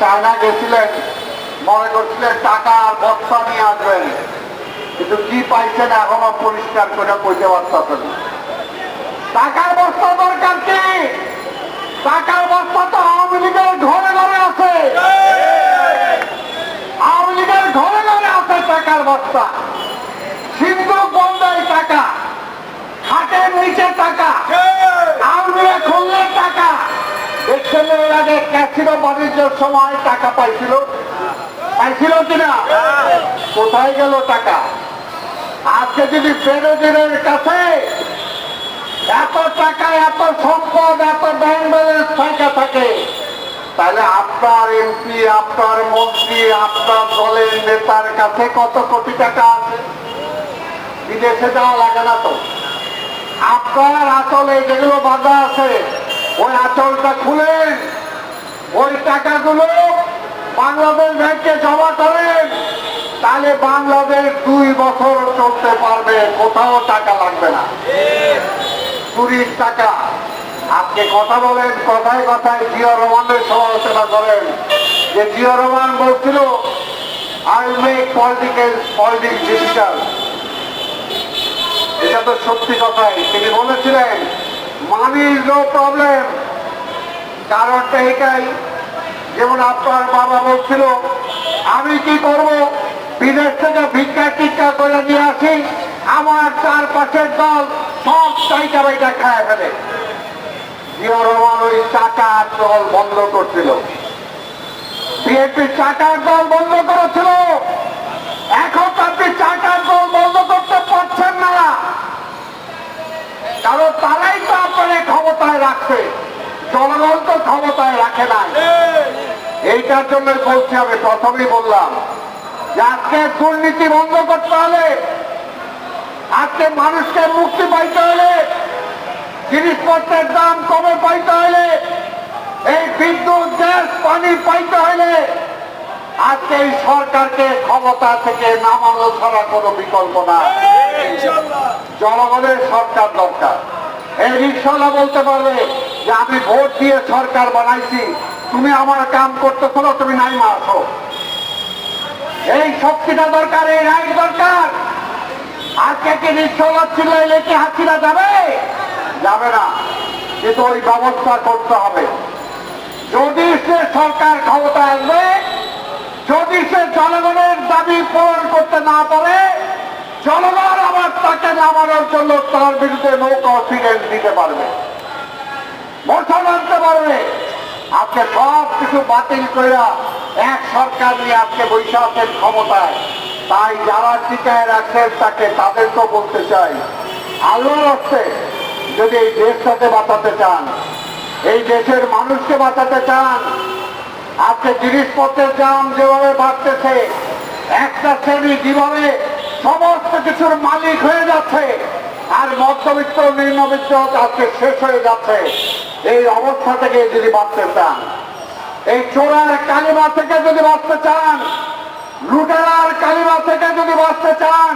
China গেছিলেন, মনে করছিলেন টাকা আর বস্তা নিয়ে আসবেন। কিন্তু কি পাইছেন এখনও পরিষ্কার করে কইতে পারতেছেন না। টাকার বস্তা দরকার কি? টাকার বস্তা তো আওয়ামী লীগের ঘরে ঘরে আছে। আওয়ামী লীগের ঘরে ঘরে আছে টাকার বস্তা। সিন্ধু বন্ধায় টাকা খাটের নিচে টাকা। এর আগে ক্যাসিনো বাণিজ্যের সময় টাকা পাইছিল? পাইছিল কিনা? কোথায় গেল টাকা? আজকে যদি বেরোজগারের কাছে এত টাকা, এত সম্পদ, এত ব্যাংক ব্যালেন্স টাকা থাকে, তাহলে আপনার এমপি, আপনার মন্ত্রী, আপনার দলের নেতার কাছে কত কোটি টাকা আছে? বিদেশে যাওয়া লাগে না তো। আপনার আসলে যেগুলো বাধা আছে ওই আচলটা খুলেন ওই টাকাগুলো বাংলাদেশ ব্যাংকে জমা করেন তাহলে বাংলাদেশ দুই বছর চলতে পারবে, কোথাও টাকা লাগবে না। চুরির টাকা। আজকে কথা বলেন, কথায় কথায় জিয়া রহমানের সমালোচনা করেন। যে জিয়া রহমান বলছিল I make political politics digital এটা তো সত্যি কথাই। তিনি বলেছিলেন মানি নো প্রবলেম কারণটা এটাই যেমন আপনার বাবা বলছিল, আমি কি করব? বিদেশ থেকে ভিক্ষা টিক্ষা করে নিয়ে আসি, আমার চারপাশের দল সব চাইটা বাইটা খায় ফেলে। জিয়া রহমান ওই চাকার দল বন্ধ করছিল। বিএনপি চাকার দল বন্ধ করেছিল এখন আপনি চাকার দল বন্ধ করতে পারছেন না কারণ তারাই তো আপনার ক্ষমতায় রাখছে জনগণ তো ক্ষমতায় রাখে নাই। এইটার জন্য বলছি আমি প্রথমেই বললাম যে আজকে দুর্নীতি বন্ধ করতে হবে আজকে মানুষকে মুক্তি পাইতে হলে জিনিসপত্রের দাম কমে পাইতে হলে এই বিদ্যুৎ গ্যাস পানি পাইতে হলে আজকে এই সরকারকে ক্ষমতা থেকে নামানো ছাড়া কোনো বিকল্প না জনগণের সরকার দরকার। এই বলতে পারবে যে আমি ভোট দিয়ে সরকার বানাইছি, তুমি আমার কাম করতেছো না তুমি নাই আসো। এই শক্তিটা দরকার, এই রাইট দরকার। রিক্সাওয়ালা চিল্লাইলে কি হাসিরা যাবে? যাবে না, কিন্তু ওই ব্যবস্থা করতে হবে। যদি সে সরকার ক্ষমতা আসবে, যদি সে জনগণের দাবি পূরণ করতে না পারে, জনগণ নামানোর জন্য তার বিরুদ্ধে নৌকা অক্সিডেন্ট দিতে পারবে। মোটর আনতে পারবে। আজকে সব বাতিল করে এক সরকার নিয়ে আজকে বৈশাখের ক্ষমতায়। তাই যারা টিকায় রাখছেন তাকে তাদেরকেও বলতে চাই। আলোর হচ্ছে যদি এই দেশটাকে বাঁচাতে চান, এই দেশের মানুষকে বাঁচাতে চান, আজকে জিনিসপত্রের দাম যেভাবে বাড়তেছে, একটা শ্রেণি যেভাবে সমস্ত কিছুর মালিক হয়ে যাচ্ছে। আর মধ্যবিত্ত, নিম্নবিত্ত আজকে শেষ হয়ে যাচ্ছে। এই অবস্থা থেকে যদি বাঁচতে চান, এই চোরার কালিমা থেকে যদি বাঁচতে চান, লুটেরার কালিমা থেকে যদি বাঁচতে চান